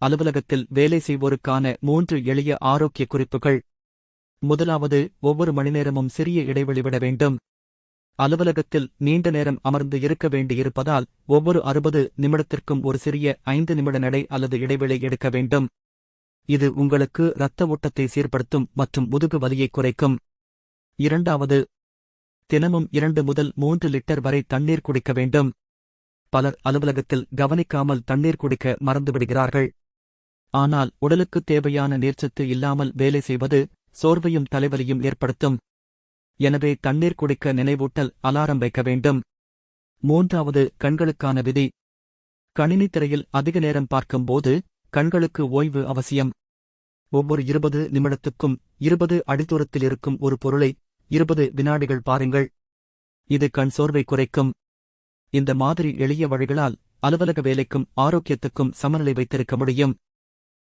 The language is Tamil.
அலுவலகத்தில் வேலை செய்வோருக்கான மூன்று எளிய ஆரோக்கிய குறிப்புகள். முதலாவது ஒவ்வொரு மணிநேரமும் சிறிய இடைவெளி விட வேண்டும். அலுவலகத்தில் நீண்ட நேரம் அமர்ந்து இருக்க வேண்டியிருப்பதால் ஒவ்வொரு அறுபது நிமிடத்திற்கும் ஒரு சிறிய ஐந்து நிமிட நடை அல்லது இடைவெளி எடுக்க வேண்டும். இது உங்களுக்கு இரத்த ஓட்டத்தை சீர்படுத்தும் மற்றும் முதுகு வலியை குறைக்கும். இரண்டாவது தினமும் இரண்டு முதல் மூன்று லிட்டர் வரை தண்ணீர் குடிக்க வேண்டும். பலர் அலுவலகத்தில் கவனிக்காமல் தண்ணீர் குடிக்க மறந்துவிடுகிறார்கள். ஆனால் உடலுக்குத் தேவையான நீர்ச்சத்து இல்லாமல் வேலை செய்வது சோர்வையும் தலைவலியும் ஏற்படுத்தும். எனவே தண்ணீர் குடிக்க நினைவூட்டல் அலாரம் வைக்க வேண்டும். மூன்றாவது கண்களுக்கான விதி. கணினி திரையில் அதிக நேரம் பார்க்கும்போது கண்களுக்கு ஓய்வு அவசியம். ஒவ்வொரு இருபது நிமிடத்துக்கும் இருபது அடித்தூரத்தில் இருக்கும் ஒரு பொருளை இருபது வினாடிகள் பாருங்கள். இது கண் சோர்வை குறைக்கும். இந்த மாதிரி எளிய வழிகளால் அலுவலக வேலைக்கும் ஆரோக்கியத்துக்கும் சமநிலை வைத்திருக்க முடியும்.